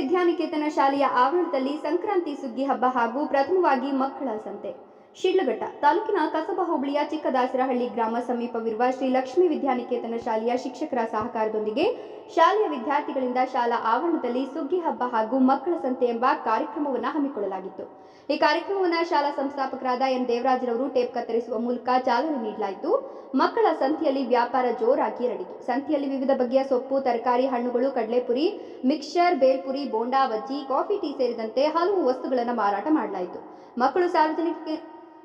ವಿದ್ಯಾನಿಕೇತನ ಶಾಲೆಯ ಆವರಣದಲ್ಲಿ ಸಂಕ್ರಾಂತಿ ಸುಗ್ಗಿ ಹಬ್ಬ ಹಾಗೂ ಪ್ರಥಮವಾಗಿ ಮಕ್ಕಳ ಸಂತೆ. ಶಿಡ್ಲಘಟ್ಟ ತಾಲೂಕಿನ ಕಸಬ ಹೋಬಳಿಯ ಚಿಕ್ಕದಾಸರಹಳ್ಳಿ ಗ್ರಾಮ ಸಮೀಪವಿರುವ ಶ್ರೀ ಲಕ್ಷ್ಮೀ ವಿದ್ಯಾನಿಕೇತನ ಶಾಲೆಯ ಶಿಕ್ಷಕರ ಸಹಕಾರದೊಂದಿಗೆ ಶಾಲೆಯ ವಿದ್ಯಾರ್ಥಿಗಳಿಂದ ಶಾಲಾ ಆವರಣದಲ್ಲಿ ಸುಗ್ಗಿ ಹಬ್ಬ ಹಾಗೂ ಮಕ್ಕಳ ಸಂತೆ ಎಂಬ ಕಾರ್ಯಕ್ರಮವನ್ನು ಹಮ್ಮಿಕೊಳ್ಳಲಾಗಿತ್ತು. ಈ ಕಾರ್ಯಕ್ರಮವನ್ನು ಶಾಲಾ ಸಂಸ್ಥಾಪಕರಾದ ಎನ್. ದೇವರಾಜರವರು ಟೇಪ್ ಕತ್ತರಿಸುವ ಮೂಲಕ ಚಾಲನೆ ನೀಡಲಾಯಿತು. ಮಕ್ಕಳ ಸಂತೆಯಲ್ಲಿ ವ್ಯಾಪಾರ ಜೋರಾಗಿ ಹರಡಿತು. ಸಂತೆಯಲ್ಲಿ ವಿವಿಧ ಬಗೆಯ ಸೊಪ್ಪು, ತರಕಾರಿ, ಹಣ್ಣುಗಳು, ಕಡಲೆಪುರಿ, mixture, bhelpuri, bonda, bajji, coffee tea ಸೇರಿದಂತೆ ಹಲವು ವಸ್ತುಗಳನ್ನು ಮಾರಾಟ ಮಾಡಲಾಯಿತು. ಮಕ್ಕಳು ಸಾರ್ವಜನಿಕ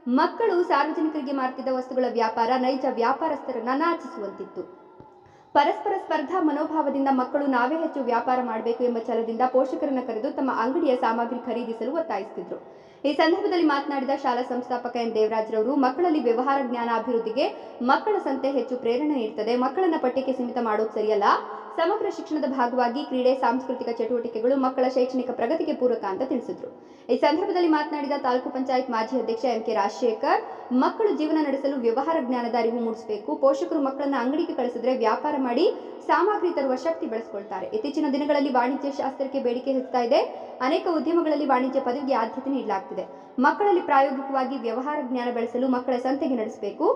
ಮಕ್ಕಳು ಸಾರ್ವಜನಿಕರಿಗೆ ಮಾರ್ತಿದ್ದ ವಸ್ತುಗಳ ವ್ಯಾಪಾರ, ನೈಜ ವ್ಯಾಪಾರಸ್ಥರನ್ನ ನಾಚಿಸುವಂತಿತ್ತು. ಪರಸ್ಪರ ಸ್ಪರ್ಧಾ ಮನೋಭಾವದಿಂದ ಮಕ್ಕಳು ನಾವೇ ಹೆಚ್ಚು ವ್ಯಾಪಾರ ಮಾಡಬೇಕು ಎಂಬ ಛಲದಿಂದ ಪೋಷಕರನ್ನು ಕರೆದು ತಮ್ಮ ಅಂಗಡಿಯ ಸಾಮಗ್ರಿ ಖರೀದಿಸಲು ಒತ್ತಾಯಿಸುತ್ತಿದ್ದರು ಈ ಸಂದರ್ಭದಲ್ಲಿ ಮಾತನಾಡಿದ ಶಾಲಾ ಸಂಸ್ಥಾಪಕ ಎನ್. ದೇವರಾಜ್ರವರು, ಮಕ್ಕಳಲ್ಲಿ ವ್ಯವಹಾರ ಜ್ಞಾನ ಅಭಿವೃದ್ಧಿಗೆ ಮಕ್ಕಳ ಸಂತೆ ಹೆಚ್ಚು ಪ್ರೇರಣೆ ನೀಡುತ್ತದೆ ಮಕ್ಕಳನ್ನ ಪಠ್ಯಕ್ಕೆ ಸೀಮಿತ ಮಾಡೋದು ಸರಿಯಲ್ಲ. ಸಮಗ್ರ ಶಿಕ್ಷಣದ ಭಾಗವಾಗಿ ಕ್ರೀಡೆ, ಸಾಂಸ್ಕೃತಿಕ ಚಟುವಟಿಕೆಗಳು ಮಕ್ಕಳ ಶೈಕ್ಷಣಿಕ ಪ್ರಗತಿಗೆ ಪೂರಕ ಅಂತ ತಿಳಿಸಿದ್ರು. ಈ ಸಂದರ್ಭದಲ್ಲಿ ಮಾತನಾಡಿದ ತಾಲೂಕು ಪಂಚಾಯತ್ ಮಾಜಿ ಅಧ್ಯಕ್ಷ ಎಂ ಕೆ ರಾಜಶೇಖರ್, ಮಕ್ಕಳು ಜೀವನ ನಡೆಸಲು ವ್ಯವಹಾರ ಜ್ಞಾನದ ಅರಿವು ಮೂಡಿಸಬೇಕು, ಪೋಷಕರು ಮಕ್ಕಳನ್ನ ಅಂಗಡಿಗೆ ಕಳಿಸಿದ್ರೆ ವ್ಯಾಪಾರ ಮಾಡಿ ಸಾಮಗ್ರಿ ತರುವ ಶಕ್ತಿ ಬೆಳೆಸ್ಕೊಳ್ತಾರೆ. ಇತ್ತೀಚಿನ ದಿನಗಳಲ್ಲಿ ವಾಣಿಜ್ಯ ಶಾಸ್ತ್ರಕ್ಕೆ ಬೇಡಿಕೆ ಹೆಚ್ಚುತ್ತಾ ಇದೆ. ಅನೇಕ ಉದ್ಯಮಗಳಲ್ಲಿ ವಾಣಿಜ್ಯ ಪದವಿಗೆ ಆದ್ಯತೆ ನೀಡಲಾಗ್ತಿದೆ. ಮಕ್ಕಳಲ್ಲಿ ಪ್ರಾಯೋಗಿಕವಾಗಿ ವ್ಯವಹಾರ ಜ್ಞಾನ ಬೆಳೆಸಲು ಮಕ್ಕಳ ಸಂತೆಗೆ ನಡೆಸಬೇಕು.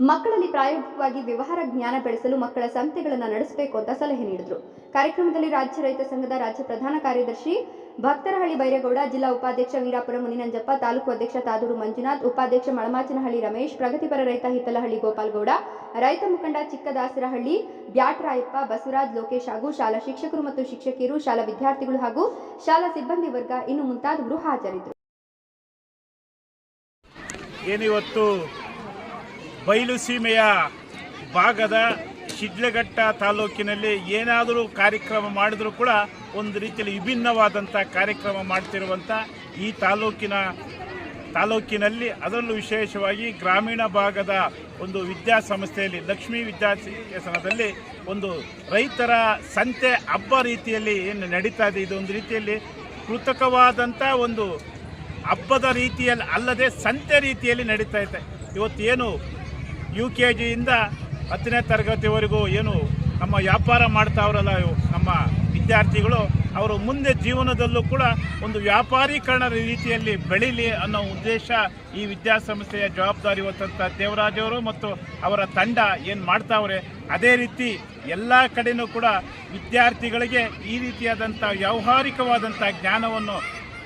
ಮಕ್ಕಳಲ್ಲಿ ಪ್ರಾಯೋಗಿಕವಾಗಿ ವ್ಯವಹಾರ ಜ್ಞಾನ ಬೆಳೆಸಲು ಮಕ್ಕಳ ಸಂತೆಗಳನ್ನು ನಡೆಸಬೇಕು ಅಂತ ಸಲಹೆ ನೀಡಿದರು. ಕಾರ್ಯಕ್ರಮದಲ್ಲಿ ರಾಜ್ಯ ರೈತ ಸಂಘದ ರಾಜ್ಯ ಪ್ರಧಾನ ಕಾರ್ಯದರ್ಶಿ ಭಕ್ತರಹಳ್ಳಿ ಬೈರೇಗೌಡ, ಜಿಲ್ಲಾ ಉಪಾಧ್ಯಕ್ಷ ವೀರಾಪುರ ಮುನಿನಂಜಪ್ಪ, ತಾಲೂಕು ಅಧ್ಯಕ್ಷ ತಾದೂರು ಮಂಜುನಾಥ್, ಉಪಾಧ್ಯಕ್ಷ ಮಳಮಾಚನಹಳ್ಳಿ ರಮೇಶ್, ಪ್ರಗತಿಪರ ರೈತ ಹಿತ್ತಲಹಳ್ಳಿ ಗೋಪಾಲ್ಗೌಡ, ರೈತ ಮುಖಂಡ ಚಿಕ್ಕದಾಸರಹಳ್ಳಿ, ಬ್ಯಾಟ್ರಾಯಪ್ಪ, ಬಸವರಾಜ್ ಲೋಕೇಶ್ ಹಾಗೂ ಶಾಲಾ ಶಿಕ್ಷಕರು ಮತ್ತು ಶಿಕ್ಷಕಿಯರು, ಶಾಲಾ ವಿದ್ಯಾರ್ಥಿಗಳು ಹಾಗೂ ಶಾಲಾ ಸಿಬ್ಬಂದಿ ವರ್ಗ ಇನ್ನು ಮುಂತಾದವರು ಹಾಜರಿದ್ದರು. ಏನಿವತ್ತು ಬಯಲು ಸೀಮೆಯ ಭಾಗದ ಶಿಡ್ಲಘಟ್ಟ ತಾಲೂಕಿನಲ್ಲಿ ಏನಾದರೂ ಕಾರ್ಯಕ್ರಮ ಮಾಡಿದರೂ ಕೂಡ ಒಂದು ರೀತಿಯಲ್ಲಿ ವಿಭಿನ್ನವಾದಂಥ ಕಾರ್ಯಕ್ರಮ ಮಾಡ್ತಿರುವಂಥ ಈ ತಾಲೂಕಿನ ತಾಲೂಕಿನಲ್ಲಿ ಅದರಲ್ಲೂ ವಿಶೇಷವಾಗಿ ಗ್ರಾಮೀಣ ಭಾಗದ ಒಂದು ವಿದ್ಯಾಸಂಸ್ಥೆಯಲ್ಲಿ, ಲಕ್ಷ್ಮೀ ವಿದ್ಯಾಸನದಲ್ಲಿ ಒಂದು ರೈತರ ಸಂತೆ ಹಬ್ಬ ರೀತಿಯಲ್ಲಿ ಏನು ನಡೀತಾ ಇದೆ ಇದು ಒಂದು ರೀತಿಯಲ್ಲಿ ಕೃತಕವಾದಂಥ ಒಂದು ಹಬ್ಬದ ರೀತಿಯಲ್ಲಿ ಅಲ್ಲದೆ ಸಂತೆ ರೀತಿಯಲ್ಲಿ ನಡೀತಾ ಇದೆ. ಇವತ್ತೇನು ಯು ಕೆ ಜಿಯಿಂದ ಹತ್ತನೇ ತರಗತಿವರೆಗೂ ಏನು ನಮ್ಮ ವ್ಯಾಪಾರ ಮಾಡ್ತಾವ್ರಲ್ಲ ನಮ್ಮ ವಿದ್ಯಾರ್ಥಿಗಳು, ಅವರು ಮುಂದೆ ಜೀವನದಲ್ಲೂ ಕೂಡ ಒಂದು ವ್ಯಾಪಾರೀಕರಣದ ರೀತಿಯಲ್ಲಿ ಬೆಳೀಲಿ ಅನ್ನೋ ಉದ್ದೇಶ ಈ ವಿದ್ಯಾಸಂಸ್ಥೆಯ ಜವಾಬ್ದಾರಿ ಹೊತ್ತಂಥ ದೇವರಾಜವರು ಮತ್ತು ಅವರ ತಂಡ ಏನು ಮಾಡ್ತಾವ್ರೆ, ಅದೇ ರೀತಿ ಎಲ್ಲ ಕಡೆಯೂ ಕೂಡ ವಿದ್ಯಾರ್ಥಿಗಳಿಗೆ ಈ ರೀತಿಯಾದಂಥ ವ್ಯಾವಹಾರಿಕವಾದಂಥ ಜ್ಞಾನವನ್ನು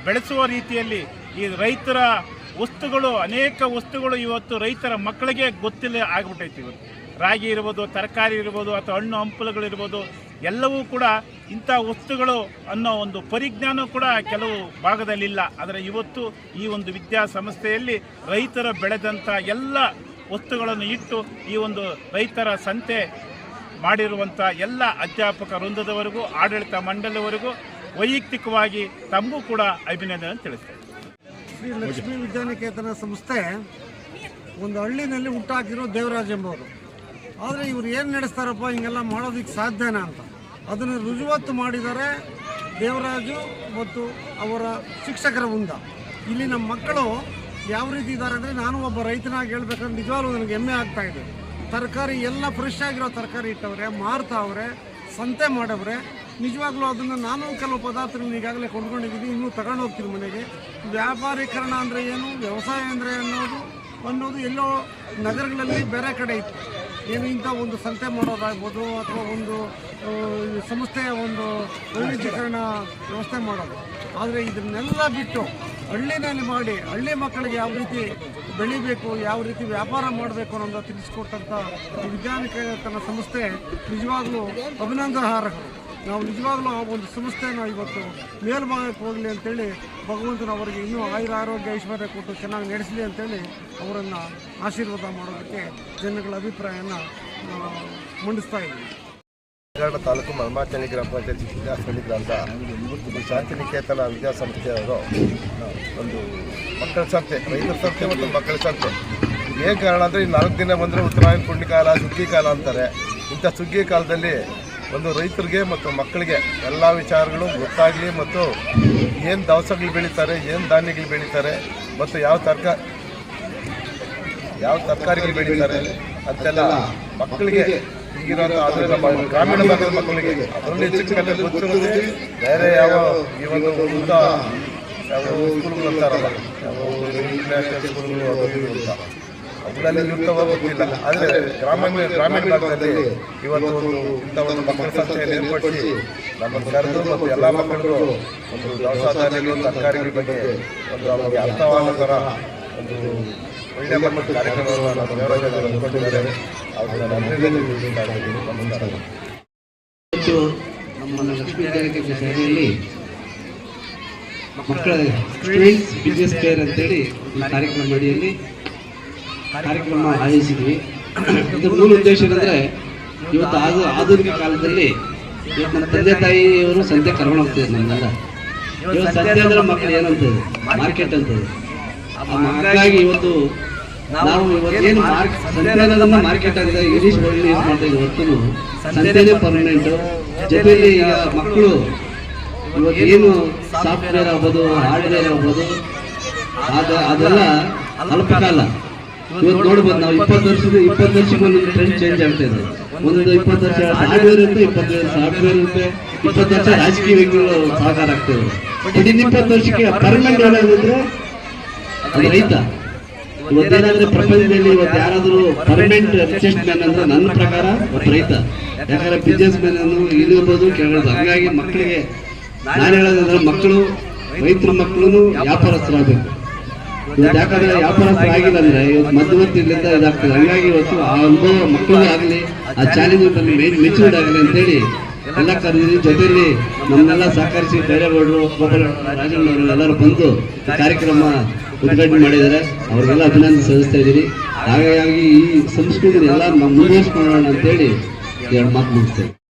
ಬೆಳೆಸುವ ರೀತಿಯಲ್ಲಿ ಈ ರೈತರ ವಸ್ತುಗಳು, ಅನೇಕ ವಸ್ತುಗಳು ಇವತ್ತು ರೈತರ ಮಕ್ಕಳಿಗೆ ಗೊತ್ತಿಲ್ಲ ಆಗ್ಬಿಟ್ಟೈತಿ ಇವತ್ತು. ರಾಗಿ ಇರ್ಬೋದು, ತರಕಾರಿ ಇರ್ಬೋದು ಅಥವಾ ಹಣ್ಣು ಹಂಪಲುಗಳಿರ್ಬೋದು ಎಲ್ಲವೂ ಕೂಡ ಇಂಥ ವಸ್ತುಗಳು ಅನ್ನೋ ಒಂದು ಪರಿಜ್ಞಾನ ಕೂಡ ಕೆಲವು ಭಾಗದಲ್ಲಿಲ್ಲ. ಆದರೆ ಇವತ್ತು ಈ ಒಂದು ವಿದ್ಯಾಸಂಸ್ಥೆಯಲ್ಲಿ ರೈತರ ಬೆಳೆದಂಥ ಎಲ್ಲ ವಸ್ತುಗಳನ್ನು ಇಟ್ಟು ಈ ಒಂದು ರೈತರ ಸಂತೆ ಮಾಡಿರುವಂಥ ಎಲ್ಲ ಅಧ್ಯಾಪಕ ವೃಂದದವರೆಗೂ, ಆಡಳಿತ ಮಂಡಳಿವರೆಗೂ ವೈಯಕ್ತಿಕವಾಗಿ ತಮಗೂ ಕೂಡ ಅಭಿನಂದನೆ ತಿಳಿಸ್ತೇನೆ. ಶ್ರೀ ಲಕ್ಷ್ಮೀ ವಿದ್ಯಾನಿಕೇತನ ಸಂಸ್ಥೆ ಒಂದು ಹಳ್ಳಿನಲ್ಲಿ ಹುಟ್ಟಾಕಿರೋ ದೇವರಾಜ್ ಎಂಬವರು. ಆದರೆ ಇವ್ರು ಏನು ನಡೆಸ್ತಾರಪ್ಪ, ಹಿಂಗೆಲ್ಲ ಮಾಡೋದಕ್ಕೆ ಸಾಧ್ಯನಾ ಅಂತ. ಅದನ್ನು ರುಜುವಾತು ಮಾಡಿದರೆ ದೇವರಾಜು ಮತ್ತು ಅವರ ಶಿಕ್ಷಕರ ಮುಂದ. ಇಲ್ಲಿ ನಮ್ಮ ಮಕ್ಕಳು ಯಾವ ರೀತಿ ಇದ್ದಾರೆ ಅಂದರೆ ನಾನು ಒಬ್ಬ ರೈತನಾಗಿ ಹೇಳ್ಬೇಕಂದ್ರೆ ನಿಜವಾಗ್ಲೂ ನನಗೆ ಹೆಮ್ಮೆ ಆಗ್ತಾ ಇದೆ. ತರಕಾರಿ ಎಲ್ಲ ಫ್ರೆಶ್ ಆಗಿರೋ ತರಕಾರಿ ಇಟ್ಟವ್ರೆ, ಮಾರ್ತಾವ್ರೆ, ಸಂತೆ ಮಾಡವ್ರೆ. ನಿಜವಾಗ್ಲೂ ಅದನ್ನು ನಾನು ಕೆಲವು ಪದಾರ್ಥಗಳನ್ನ ಈಗಾಗಲೇ ಕೊಂಡ್ಕೊಂಡಿದ್ದೀನಿ. ಇನ್ನೂ ತಗೊಂಡು ಹೋಗ್ತೀನಿ ಮನೆಗೆ. ವ್ಯಾಪಾರೀಕರಣ ಅಂದರೆ ಏನು? ವ್ಯವಸಾಯ ಅಂದರೆ ಅನ್ನೋದು ಅನ್ನೋದು ಎಲ್ಲೋ ನಗರಗಳಲ್ಲಿ ಬೇರೆ ಕಡೆ ಇತ್ತು. ಏನು ಇಂಥ ಒಂದು ಸಂತೆ ಮಾಡೋದಾಗ್ಬೋದು, ಅಥವಾ ಒಂದು ಸಂಸ್ಥೆಯ ಒಂದು ವೈವಿಧ್ಯೀಕರಣ ವ್ಯವಸ್ಥೆ ಮಾಡೋದು. ಆದರೆ ಇದನ್ನೆಲ್ಲ ಬಿಟ್ಟು ಹಳ್ಳಿನಲ್ಲಿ ಮಾಡಿ, ಹಳ್ಳಿ ಮಕ್ಕಳಿಗೆ ಯಾವ ರೀತಿ ಬೆಳಿಬೇಕು, ಯಾವ ರೀತಿ ವ್ಯಾಪಾರ ಮಾಡಬೇಕು ಅನ್ನೋದು ತಿಳಿಸ್ಕೊಟ್ಟಂಥ ವಿಜ್ಞಾನಿಕ ತನ್ನ ಸಂಸ್ಥೆ ನಿಜವಾಗ್ಲೂ ಅಭಿನಂದನಾರ್ಹರು. ನಾವು ನಿಜವಾಗ್ಲೂ ಒಂದು ಸಂಸ್ಥೆನ ಇವತ್ತು ಮೇಲ್ಭಾಗಕ್ಕೆ ಹೋಗಲಿ ಅಂತೇಳಿ ಭಗವಂತನ ಅವರಿಗೆ ಇನ್ನೂ ಆಯುರ ಆರೋಗ್ಯ ಐಶ್ವರ್ಯ ಕೊಟ್ಟು ಚೆನ್ನಾಗಿ ನಡೆಸಲಿ ಅಂತೇಳಿ ಅವರನ್ನು ಆಶೀರ್ವಾದ ಮಾಡೋದಕ್ಕೆ ಜನಗಳ ಅಭಿಪ್ರಾಯನ ಮಂಡಿಸ್ತಾ ಇದ್ದೀವಿ. ತಾಲೂಕು ಮಲ್ಮಾಚನಿ ಗ್ರಾಮ ಪಂಚಾಯತ್ ವಿದ್ಯಾಸಂಸ್ಥೆ ಗ್ರಾಮದ ಒಂದು ಶಾಂತಿನಿಕೇತನ ವಿದ್ಯಾಸಂಸ್ಥೆಯವರು ಒಂದು ಮಕ್ಕಳ ಸಂತೆ ರೈತರ ಸಂತೆ ಮತ್ತು ಮಕ್ಕಳ ಸಂತೆ ಏನು ಕಾರಣ ಅಂದರೆ ಈ ನಾಲ್ಕು ದಿನ ಬಂದರೆ ಉತ್ತರಾಯಣ, ಪುಣ್ಯಕಾಲ, ಸುಗ್ಗಿ ಕಾಲ ಅಂತಾರೆ. ಇಂಥ ಸುಗ್ಗಿ ಕಾಲದಲ್ಲಿ ಒಂದು ರೈತರಿಗೆ ಮತ್ತು ಮಕ್ಕಳಿಗೆ ಎಲ್ಲ ವಿಚಾರಗಳು ಗೊತ್ತಾಗಲಿ ಮತ್ತು ಏನು ದವಸಗಳು ಬೆಳೀತಾರೆ, ಏನು ಧಾನ್ಯಗಳು ಬೆಳೀತಾರೆ ಮತ್ತು ಯಾವ ತರಕ, ಯಾವ ತರಕಾರಿಗಳು ಬೆಳೀತಾರೆ ಅಂತೆಲ್ಲ ಮಕ್ಕಳಿಗೆ ಈಗಿರೋ ಗ್ರಾಮೀಣ ಭಾಗದ ಮಕ್ಕಳಿಗೆ ಅದರಲ್ಲಿ ಬೇರೆ ಯಾವ ಈ ಒಂದು ಯಾವ ಸ್ಕೂಲ್ಗಳು ಅಂತಾರಲ್ಲ, ಯಾವ ಗೊತ್ತಿಲ್ಲ ಆದರೆ ಗ್ರಾಮೀಣ ಗ್ರಾಮೀಣ ಭಾಗದಲ್ಲಿ ಇವತ್ತು ಒಂದು ಇಂಥ ಒಂದು ಮಕ್ಕಳ ಸಂಸ್ಥೆಯನ್ನು ಏರ್ಪಡಿಸಿ ಕರೆದು ಮತ್ತು ಎಲ್ಲ ಮಕ್ಕಳಿಗೂ ಒಂದು ದವಸ ಧಾನ್ಯಗಳು ತರಕಾರಿಗಳ ಬಗ್ಗೆ ಒಂದು ಅವರಿಗೆ ಅರ್ಥವಾದ ಥರ ಒಂದು ಮಕ್ಕಳ ನಮ್ಮ ಮಕ್ಕಳ ಸ್ಟೂಡೆಂಟ್ಸ್ ಬಿಸ್ನೆಸ್ ಕೇರ್ ಅಂತೇಳಿ ಕಾರ್ಯಕ್ರಮ ಅಡಿಯಲ್ಲಿ ಕಾರ್ಯಕ್ರಮ ಆಯೋಜಿಸಿದ್ವಿ. ಇದ್ರ ಮೂಲ ಉದ್ದೇಶ ಏನಂದ್ರೆ ಇವತ್ತು ಆಧು ಆಧುನಿಕ ಕಾಲದಲ್ಲಿ ಇವತ್ತು ನಮ್ಮ ತಂದೆ ತಾಯಿಯವರು ಸಂತೆ ಕರ್ಕೊಂಡು ಹೋಗ್ತಿದ್ರು ನಮ್ಮೆಲ್ಲ ಇವತ್ತು ಸಂತೆ ಅಂದ್ರೆ ಮಕ್ಕಳು ಏನಂತದೆ ಮಾರ್ಕೆಟ್ ಅಂತದೆ ಹಾಗಾಗಿ ಇವತ್ತು ನಾವು ಇವತ್ತೇನು ಏನು ಸಂತೆ ಅನ್ನೋದನ್ನ ಮಾರ್ಕೆಟ್ ಅಂತ ಇಂಗ್ಲೀಷ್ ವರ್ಡ್ ಯೂಸ್ ಮಾಡ್ತಾ ಇವತ್ತು ಸಂತೆನೇ ಪರ್ಮನೆಂಟ್ ಜೊತೆಯಲ್ಲಿ ಈಗ ಮಕ್ಕಳು ಇವತ್ತೇನು ಸಾಫ್ಟ್ವೇರ್ ಆಗ್ಬೋದು ಹಾರ್ಡ್ವೇರ್ ಆಗ್ಬೋದು ಅದ ಅದೆಲ್ಲ ಅಲ್ಪಕಾಲ ಇವತ್ತು ನೋಡ್ಬೋದು ನಾವು ಇಪ್ಪತ್ತು ವರ್ಷದ ಇಪ್ಪತ್ತು ವರ್ಷಕ್ಕೊಂದು ಟ್ರೆಂಡ್ ಚೇಂಜ್ ಆಗ್ತಾ ಇದೆ. ಒಂದು ಇಪ್ಪತ್ತು ವರ್ಷ ಹಾರ್ಡ್ವೇರ್ ಇರುತ್ತೆ ಇಪ್ಪತ್ತು ಸಾಫ್ಟ್ವೇರ್ ಇರುತ್ತೆ ಇಪ್ಪತ್ತು ವರ್ಷ ರಾಜಕೀಯ ವ್ಯಕ್ತಿಗಳು ಸಹಕಾರ ಆಗ್ತದೆ ಇನ್ನು ಇಪ್ಪತ್ತು ವರ್ಷಕ್ಕೆ ಪರ್ಮನೆಂಟ್ ಹೇಳೋದಿದ್ರೆ ಅದು ರೈತ. ಇವತ್ತೇನಾದ್ರೆ ಪ್ರಪಂಚದಲ್ಲಿ ಇವತ್ತು ಯಾರಾದರೂ ಪರ್ಮನೆಂಟ್ ರಿಚೆಸ್ಟ್ ಮ್ಯಾನ್ ಅಂದ್ರೆ ನನ್ನ ಪ್ರಕಾರ ಒಬ್ಬ ರೈತ. ಯಾಕಂದ್ರೆ ಬಿಸ್ನೆಸ್ ಮ್ಯಾನ್ ಅನ್ನು ಇಲ್ಲಿರ್ಬೋದು ಕೇಳೋದು ಹಂಗಾಗಿ ಮಕ್ಕಳಿಗೆ ನಾನು ಹೇಳೋದಂದ್ರೆ ಮಕ್ಕಳು ರೈತರ ಮಕ್ಕಳು ವ್ಯಾಪಾರಸ್ಥರಾಗಬೇಕು. ಯಾಕಂದ್ರೆ ವ್ಯಾಪಾರಸ್ಥರು ಆಗಿಲ್ಲ ಅಂದ್ರೆ ಇವತ್ತು ಮಧ್ಯವರ್ತಿಗಳಿಂದ ಇದಾಗ್ತದೆ. ಹಂಗಾಗಿ ಇವತ್ತು ಆ ಅನುಭವ ಮಕ್ಕಳಿಗೆ ಆಗಲಿ, ಆ ಚಾಲೆಂಜ್ ಮೆಚೂರ್ಡ್ ಆಗಲಿ ಅಂತೇಳಿ ಎಲ್ಲ ಕರೆದಿದ್ದೀವಿ ಜೊತೆಯಲ್ಲಿ ನಮ್ಮನ್ನೆಲ್ಲ ಸಹಕರಿಸಿ ಬೈರೇಗೌಡರು ರಾಜಣ್ಣವರು ಎಲ್ಲರೂ ಬಂದು ಕಾರ್ಯಕ್ರಮ ಉದ್ಘಾಟನೆ ಮಾಡಿದ್ದಾರೆ. ಅವ್ರಿಗೆಲ್ಲ ಅಭಿನಂದನೆ ಸಲ್ಲಿಸ್ತಾ ಇದ್ದೀರಿ. ಹಾಗಾಗಿ ಈ ಸಂಸ್ಕೃತಿನೆಲ್ಲ ಮುಂದುವರಿಸ್ಕೊಳ್ಳೋಣ ಅಂತೇಳಿ ಎರಡು ಮಾತು ಮುಗಿಸ್ತೇವೆ